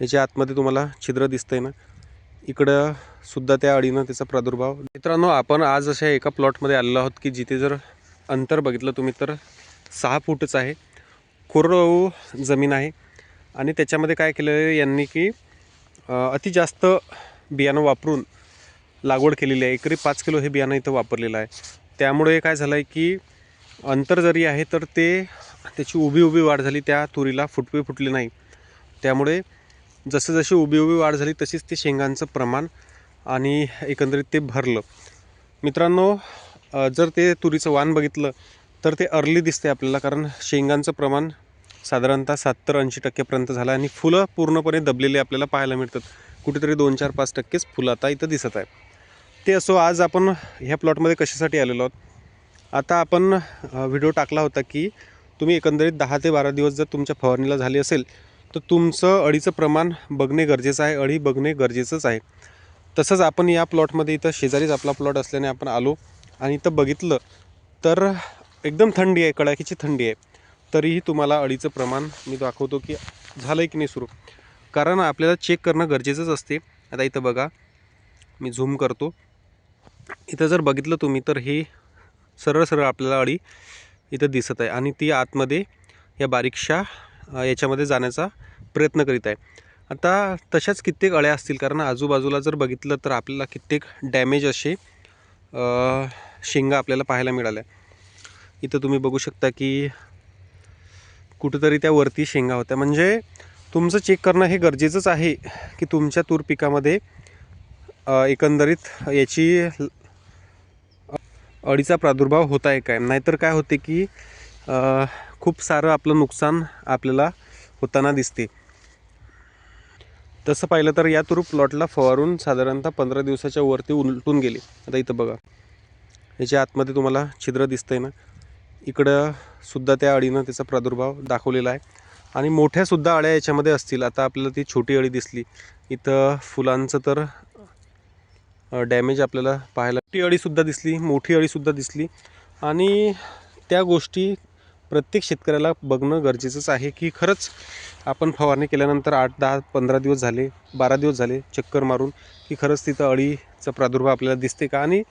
याच्या आतमध्ये तुम्हाला छिद्र दिसतंय ना? इकडं सुद्धा त्या अळीनं त्याचा प्रादुर्भाव. मित्रांनो आपण आज अशा एका प्लॉटमध्ये आलेलो आहोत की जिथे जर अंतर बघितलं तुम्ही तर सहा फूटच आहे. कोरडवाहू जमीन आहे. आणि त्याच्यामध्ये काय केलेलं आहे यांनी की अति जास्त बियाणं वापरून लागवड केलेली आहे. एकरी पाच किलो हे बियाणं इथं वापरलेलं आहे. त्यामुळे काय झालं आहे की अंतर जरी आहे तर ते त्याची उभी उभी वाढ झाली त्या तुरीला फुटवे फुटले नाही. त्यामुळे जसं जशी उभी उभी वाढ झाली तशीच ते शेंगांचं प्रमाण आणि एकंदरीत ते भरलं. मित्रांनो जर ते तुरीचं वाण बघितलं तर ते अर्ली दिसते आपल्याला कारण शेंगांचं प्रमाण साधारणतः सत्तर ऐंशी टक्क्यापर्यंत झालं आणि फुलं पूर्णपणे दबलेले आपल्याला पाहायला मिळतात. कुठेतरी दोन चार पाच टक्केच फुलं आता इथं दिसत आहे ते असो आज आपण ह्या प्लॉटमध्ये कशासाठी आलेलो आहोत? आता आपण व्हिडिओ टाकला होता की तुम्ही एकंदरीत दहा ते बारा दिवस जर तुमच्या फवारणीला झाली असेल तर तुमचं अळीचं प्रमाण बघणे गरजेचं आहे अळी बघणे गरजेचंच आहे. तसंच आपण या प्लॉटमध्ये इथं शेजारीच आपला प्लॉट असल्याने आपण आलो आणि इथं बघितलं तर एकदम थंडी आहे कडाकीची थंडी आहे. तरीही तुम्हाला अळीचं प्रमाण मी दाखवतो की झालं आहे की नाही सुरू. कारण आपल्याला चेक करणं गरजेचंच असते. आता इथं बघा मी झूम करतो. इथं जर बघितलं तुम्ही तर हे सरळ सरळ आपल्याला अळी इथं दिसत आहे आणि ती आतमध्ये या बारीकशा याच्यामध्ये जाण्याचा प्रयत्न करीत आहे. आता तशाच कित्येक अळ्या असतील कारण आजूबाजूला जर बघितलं तर आपल्याला कित्येक डॅमेज असे शेंगा आपल्याला पाहायला मिळाल्या. इथं तुम्ही बघू शकता की कुठंतरी त्या वरती शेंगा होत्या. म्हणजे तुमचं चेक करणं हे गरजेचंच आहे की तुमच्या तूर पिकामध्ये एकंदरीत याची अळीचा प्रादुर्भाव होत आहे काय? नाहीतर काय होते की खूप सारं आपलं नुकसान आपल्याला होताना दिसते. तसं पाहिलं तर या तूर प्लॉटला फवारून साधारणतः पंधरा दिवसाच्या वरती उलटून गेले. आता इथं बघा. याच्या आतमध्ये तुम्हाला छिद्र दिसतंय ना? इकडं सुद्धा त्या अळीनं त्याचा प्रादुर्भाव दाखवलेला आहे. आणि मोठ्यासुद्धा अळ्या याच्यामध्ये असतील. आता आपल्याला ती छोटी अळी दिसली. इथं फुलांचं तर डॅमेज आपल्याला पाहायला छोटी अळीसुद्धा दिसली मोठी अळीसुद्धा दिसली. आणि त्या गोष्टी प्रत्येक शेतकऱ्याला बघणं गरजेचंच आहे की खरंच आपण फवारणी केल्यानंतर आठ दहा पंधरा दिवस झाले बारा दिवस झाले चक्कर मारून की खरंच तिथं अळीचा प्रादुर्भाव आपल्याला दिसते का? आणि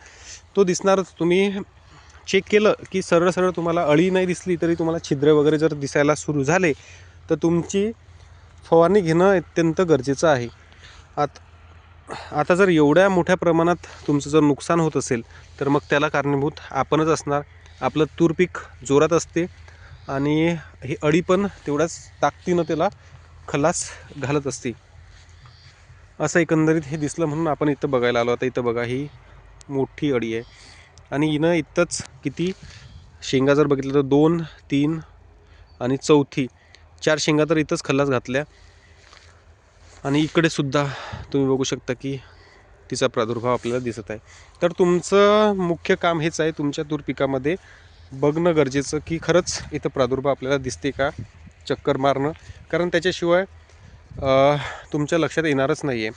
तो दिसणारच. तुम्ही चेक केलं की सरळ सरळ तुम्हाला अळी नाही दिसली तरी तुम्हाला छिद्र वगैरे जर दिसायला सुरू झाले तर तुमची फवारणी घेणं अत्यंत गरजेचं आहे. आत आता जर एवढ्या मोठ्या प्रमाणात तुमचं जर नुकसान होत असेल तर मग त्याला कारणीभूत आपणच असणार. आपलं तूर पीक जोरात असते आणि ही अळी पण तेवढ्याच ताकदीनं त्याला खलास घालत असते. असं एकंदरीत हे दिसलं म्हणून आपण इथं बघायला आलो. आता इथं बघा ही मोठी अळी आहे. आणि हिनं इथंच किती शेंगा जर बघितलं तर दोन तीन आणि चौथी चार शेंगा तर इथंच खल्लास घातल्या. आणि इकडे सुद्धा तुम्ही बघू शकता की तिचा प्रादुर्भाव आपल्याला दिसत आहे. तर तुमचं मुख्य काम हेच आहे तुमच्या तूर पिकामध्ये बघणं गरजेचं की खरंच इथं प्रादुर्भाव आपल्याला दिसते का चक्कर मारणं? कारण त्याच्याशिवाय तुमच्या लक्षात येणारच नाही आहे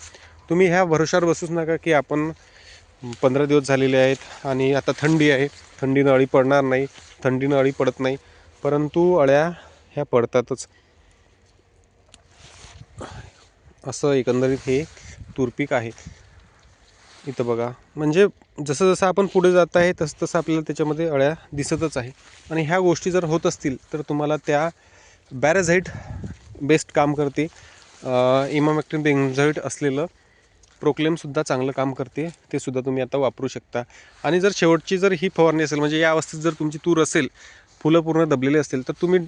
तुम्ही ह्या भरोशावर बसूच नका की आपण पंधरा दिवस झालेले आहेत आणि आता थंडी आहे. थंडीनं अळी पडणार नाही. थंडीनं अळी पडत नाही. परंतु अळ्या ह्या पडतातच. असं एकंदरीत हे तूरपीक आहे. इथं बघा. म्हणजे जसं जसं आपण पुढे जात आहे तसं तसं आपल्याला त्याच्यामध्ये अळ्या दिसतच आहे. आणि ह्या गोष्टी जर होत असतील तर तुम्हाला त्या बॅरेझाईट बेस्ट काम करते. इमामॅक्टिन बेन्झाईट असलेलं प्रोक्लेमसुद्धा चांगलं काम करते. ते सुद्धा तुम्ही आता वापरू शकता. आणि जर शेवटची जर ही फवारणी असेल म्हणजे या अवस्थेत जर तुमची तूर असेल फुलं पूर्ण दबलेली असेल तर तुम्ही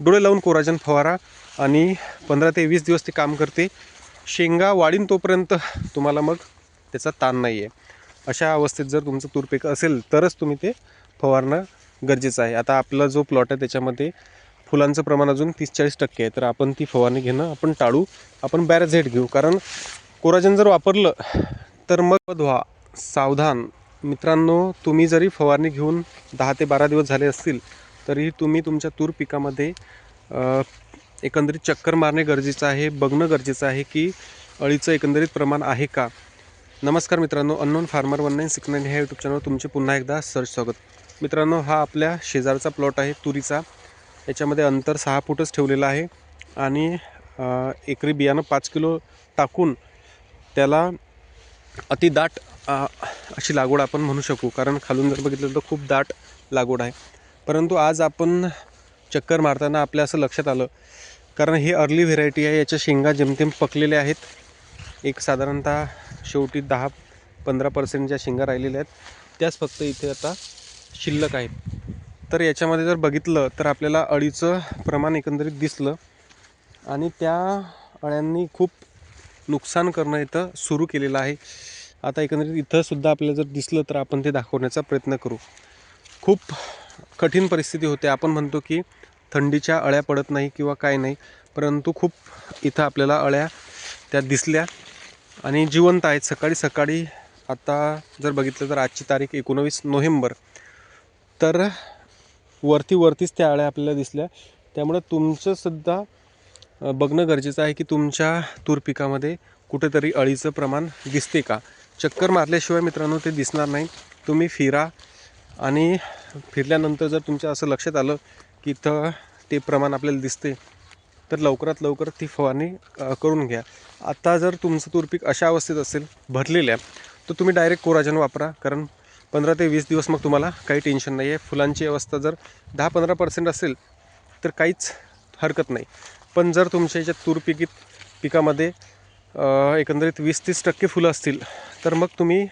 डोळे लावून कोराजन फवारा आणि पंधरा ते वीस दिवस ते काम करते. शेंगा वाढीन तोपर्यंत तुम्हाला मग त्याचा ताण नाही आहे अशा अवस्थेत जर तुमचं तूर पीक असेल तरच तुम्ही ते फवारणं गरजेचं आहे. आता आपला जो प्लॉट आहे त्याच्यामध्ये फुलांचं प्रमाण अजून तीस चाळीस टक्के आहे. तर आपण ती फवारणी घेणं आपण टाळू आपण बॅरझेट घेऊ. कारण कोराजन जर वापरलं तर मग व्हा सावधान. मित्रांनो तुम्ही जरी फवारणी घेऊन दहा ते बारा दिवस झाले असतील तरी तुम्ही तुमच्या तूर पिकामध्ये एकंदरीत चक्कर मारणे गरजेचं आहे. बघणं गरजेचं आहे की अळीचं एकंदरीत प्रमाण आहे का? नमस्कार मित्रांनो unknown farmer one nine six nine ह्या यूट्यूब चॅनलवर तुमचे पुन्हा एकदा सर्च स्वागत. मित्रांनो हा आपल्या शेजारचा प्लॉट आहे तुरीचा. याच्यामध्ये अंतर सहा फूटच ठेवलेलं आहे आणि एकरी बियाणं पाच किलो टाकून त्याला अति दाट अशी लागवड आपण म्हणू शकू. कारण खालून जर बघितलं तर खूप दाट लागवड आहे. परंतु आज आपण चक्कर मारताना आपल्या असं लक्षात आलं. कारण ही अर्ली व्हेरायटी आहे याच्या शेंगा जेमतेम पकलेल्या आहेत. एक साधारणतः शेवटी दहा पंधरा पर्सेंट ज्या शेंगा राहिलेल्या आहेत. त्याच फक्त इथे आता शिल्लक आहेत. तर याच्यामध्ये जर बघितलं तर आपल्याला अळीचं प्रमाण एकंदरीत दिसलं आणि त्या अळ्यांनी खूप नुकसान करणं इथं सुरू केलेलं आहे. आता एकंदरीत इथंसुद्धा आपल्याला जर दिसलं तर आपण ते दाखवण्याचा प्रयत्न करू. खूप कठीण परिस्थिती होते. आपण म्हणतो की थंडीच्या अळ्या पडत नाही किंवा काय नाही परंतु खूप इथं आपल्याला अळ्या त्या दिसल्या. आणि जिवंत आहेत. सकाळी सकाळी आता जर बघितलं तर आजची तारीख एकोणवीस नोव्हेंबर. तर वरती वरतीच त्या अळ्या आपल्याला दिसल्या. त्यामुळं तुमचं सुद्धा बघणं गरजेचं आहे की तुमच्या तूर पिकामध्ये कुठेतरी अळीचं प्रमाण दिसते का? चक्कर मारल्याशिवाय मित्रांनो ते दिसणार नाही. तुम्ही फिरा आणि फिरल्यानंतर जर तुमच्या असं लक्षात आलं की इथं ते प्रमाण आपल्याला दिसते तर लवकरात लवकर ती फवारणी करून घ्या. आता जर तुमचं तूर पीक अशा अवस्थेत असेल भरलेल्या तर तुम्ही डायरेक्ट कोराजन वापरा. कारण पंधरा ते वीस दिवस मग तुम्हाला काही टेन्शन नाही आहे फुलांची अवस्था जर दहा पंधरा पर्सेंट असेल तर काहीच हरकत नाही. पण जर तुमच्या याच्यात तूर पिकीत पिकामध्ये एकंदरीत वीस तीस टक्के फुलं असतील तर मग तुम्ही